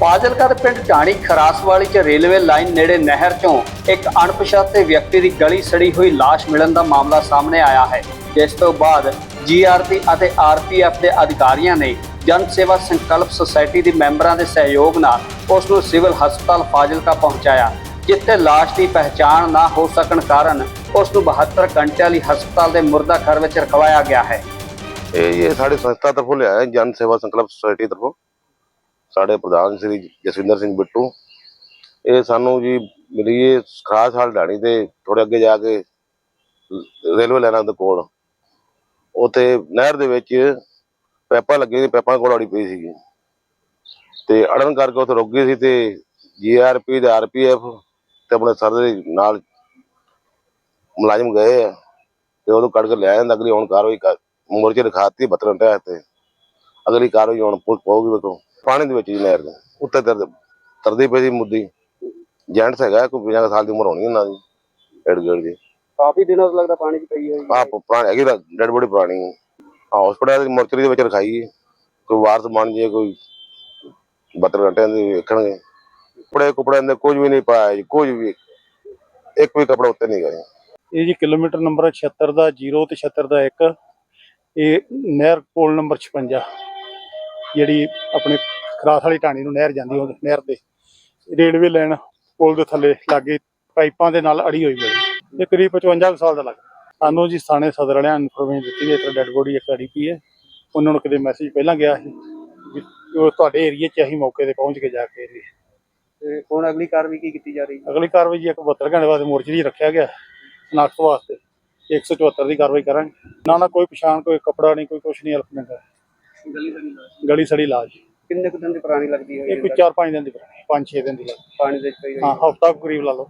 ਫਾਜ਼ਿਲਕਾ ਦੇ ਪਿੰਡ ਢਾਣੀ ਖਰਾਸਵਾਲੀ 'ਚ ਰੇਲਵੇ ਲਾਈਨ ਨੇੜੇ ਨਹਿਰ 'ਚੋਂ ਇੱਕ ਅਣਪਛਾਤੇ ਵਿਅਕਤੀ ਦੀ ਗਲੀ ਸੜੀ ਹੋਈ ਲਾਸ਼ ਮਿਲਣ ਦਾ ਮਾਮਲਾ ਸਾਹਮਣੇ ਆਇਆ ਹੈ। ਜਿਸ ਤੋਂ ਬਾਅਦ ਜੀਆਰਪੀ ਅਤੇ ਆਰਪੀਐਫ ਦੇ ਅਧਿਕਾਰੀਆਂ ਨੇ ਜਨ ਸੇਵਾ ਸੰਕਲਪ ਸੁਸਾਇਟੀ ਦੇ ਮੈਂਬਰਾਂ ਦੇ ਸਹਿਯੋਗ ਨਾਲ ਉਸ ਨੂੰ ਸਿਵਲ ਹਸਪਤਾਲ ਫਾਜ਼ਿਲਕਾ ਪਹੁੰਚਾਇਆ, ਜਿੱਥੇ ਲਾਸ਼ ਦੀ ਪਹਿਚਾਣ ਨਾ ਹੋ ਸਕਣ ਕਾਰਨ ਉਸ ਨੂੰ 72 ਘੰਟਿਆਂ ਲਈ ਹਸਪਤਾਲ ਦੇ ਮੁਰਦਾ ਘਰ ਵਿੱਚ ਰਖਵਾਇਆ ਗਿਆ ਹੈ। ਇਹ ਸਾਡੇ ਸੰਸਥਾ ਤਰਫੋਂ ਲਿਆ ਜਨ ਸੇਵਾ ਸੰਕਲਪ ਸੁਸਾਇਟੀ ਤਰਫੋਂ। ਸਾਡੇ ਪ੍ਰਧਾਨ ਸ੍ਰੀ ਜਸਵਿੰਦਰ ਸਿੰਘ ਬਿੱਟੂ। ਇਹ ਸਾਨੂੰ ਜੀ ਮਿਲੀ ਇਹ ਖਾਸ ਹਾਲ ਢਾਣੀ ਤੇ ਥੋੜੇ ਅੱਗੇ ਜਾ ਕੇ ਰੇਲਵੇ ਲਾਈਨਾਂ ਦੇ ਕੋਲ। ਉਥੇ ਨਹਿਰ ਦੇ ਵਿੱਚ ਪੈਪਾਂ ਲੱਗੇ ਸੀ, ਪੈਪਾਂ ਕੋਲ ਅੜੀ ਪਈ ਸੀਗੀ। ਤੇ ਅੜਨ ਕਰਕੇ ਉੱਥੇ ਰੁਕ ਗਈ ਸੀ ਤੇ ਜੀਆਰਪੀ ਤੇ ਆਰਪੀਐਫ ਤੇ ਆਪਣੇ ਸਰ ਦੇ ਨਾਲ ਮੁਲਾਜ਼ਮ ਗਏ ਆ ਤੇ ਉਹਨੂੰ ਕੱਢ ਕੇ ਲੈ ਜਾਂਦਾ ਅਗਲੀ ਹੁਣ ਕਾਰਵਾਈ ਕਰ ਮੋਰਚੇ ਰਖਾਤੀ 72 ਘੰਟੇ ਤੇ ਅਗਲੀ ਕਾਰਵਾਈ ਹੁਣ ਪੁਲਿਸ ਪਾਉਗੀ ਵੇਖੋ ਪਾਣੀ ਦੇ ਵਿੱਚ ਹੀ ਨਹਿਰ ਦੇ। ਉੱਤੇ ਤਰਦ ਤਰਦੀ ਪਈ ਸੀ ਮੁੱਦੀ। ਜੈਂਟਸ ਹੈਗਾ ਕੋਈ 50 ਸਾਲ ਦੀ ਉਮਰ ਹੋਣੀ ਇਹਨਾਂ ਦੀ ਏਡ ਗੇੜ ਦੀ ਕਾਫੀ ਦਿਨਾਂ ਤੋਂ ਲੱਗਦਾ ਪਾਣੀ 'ਚ ਪਈ ਹੋਈ। ਪ- ਪੁਰਾਣੀ ਹੈਗੀ ਡੈਡ ਬੋਡੀ ਪੁਰਾਣੀ। ਹੈ ਹਾਂ ਹਸਪਤਾਲ ਦੀ ਮੋਰਚਰੀ ਦੇ ਵਿੱਚ ਰਖਾਈ ਹੈ। ਕੋਈ ਵਾਰਸ ਬਣ ਜੇ ਕੋਈ 72 ਘੰਟਿਆਂ ਦੀ ਵੇਖਣਗੇ। ਕੱਪੜੇ ਕੁਪੜਿਆਂ ਦੇ ਕੁਝ ਵੀ ਨਹੀਂ ਪਾਇਆ ਜੀ ਕੁਝ ਵੀ। ਇੱਕ ਵੀ ਕਪੜਾ ਉੱਤੇ ਨਹੀਂ ਗਏ। ਇਹ ਜੀ ਕਿਲੋਮੀਟਰ ਨੰਬਰ 76 ਦਾ 0 ਤੇ 76 ਦਾ 1 ਇਹ ਨਹਿਰ ਪੋਲ ਨੰਬਰ 56 ਜਿਹੜੀ ਆਪਣੇ ਖਰਾਸ ਵਾਲੀ ਢਾਣੀ ਨੂੰ ਨਹਿਰ ਜਾਂਦੀ ਉਹ ਨਹਿਰ ਤੇ ਰੇਲਵੇ ਲਾਈਨ ਪੁਲ ਦੇ ਥੱਲੇ ਲਾਗੇ ਪਾਈਪਾਂ ਦੇ ਨਾਲ ਅੜੀ ਹੋਈ ਮਿਲੀ ਇਹ ਕਰੀਬ 55 ਕੁ ਸਾਲ ਦਾ ਲੱਗਦਾ ਸਾਨੂੰ ਜੀ ਥਾਣੇ ਸਦਰ ਵਾਲਿਆਂ ਨੇ ਇਨਫੋਰਮੇਸ਼ਨ ਦਿੱਤੀ ਵੀ ਇੱਥੇ ਡੈੱਡ ਬੋਡੀ ਇੱਕ ਅੜੀ ਪਈ ਹੈ। ਉਹਨਾਂ ਨੂੰ ਕਿਤੇ ਮੈਸੇਜ ਪਹਿਲਾਂ ਗਿਆ ਸੀ ਉਹ ਤੁਹਾਡੇ ਏਰੀਏ 'ਚ ਅਸੀਂ ਮੌਕੇ ਤੇ ਪਹੁੰਚ ਕੇ ਜਾ ਕੇ ਤੇ ਹੁਣ ਅਗਲੀ ਕਾਰਵਾਈ ਕੀ ਕੀਤੀ ਜਾ ਰਹੀ ਹੈ? ਅਗਲੀ ਕਾਰਵਾਈ ਜੀ ਇੱਕ 72 ਘੰਟੇ ਬਾਅਦ ਮੋਰਚਰੀ ਰੱਖਿਆ ਗਿਆ। ਸ਼ਨਾਖਤ ਵਾਸਤੇ 174 ਦੀ ਕਾਰਵਾਈ ਕਰਾਂਗੇ। ਨਾ ਨਾ ਕੋਈ ਪਛਾਣ ਕੋਈ ਕਪੜਾ ਨਹੀਂ ਕੋਈ ਕੁਛ ਨਹੀਂ ਹਲਕ ਨੰਗਾ ਗਲੀ ਸੜੀ ਲਾਸ਼। ਗਲੀ ਸੜੀ ਲਾਜ ਕਿੰਨੇ ਕੁ ਦਿਨ ਦੀ ਪੁਰਾਣੀ ਲੱਗਦੀ ਹੋਈ ਇਹ ਕੋਈ 4-5 ਦਿਨ ਦੀ ਪੁਰਾਣੀ 5-6 ਦਿਨ ਦੀ ਲੱਗ ਪਾਣੀ ਦੇ ਵਿੱਚ ਪਈ ਹੋਈ ਹਾਂ ਹਫਤਾ ਕਰੀਬ ਲਾ ਲਓ।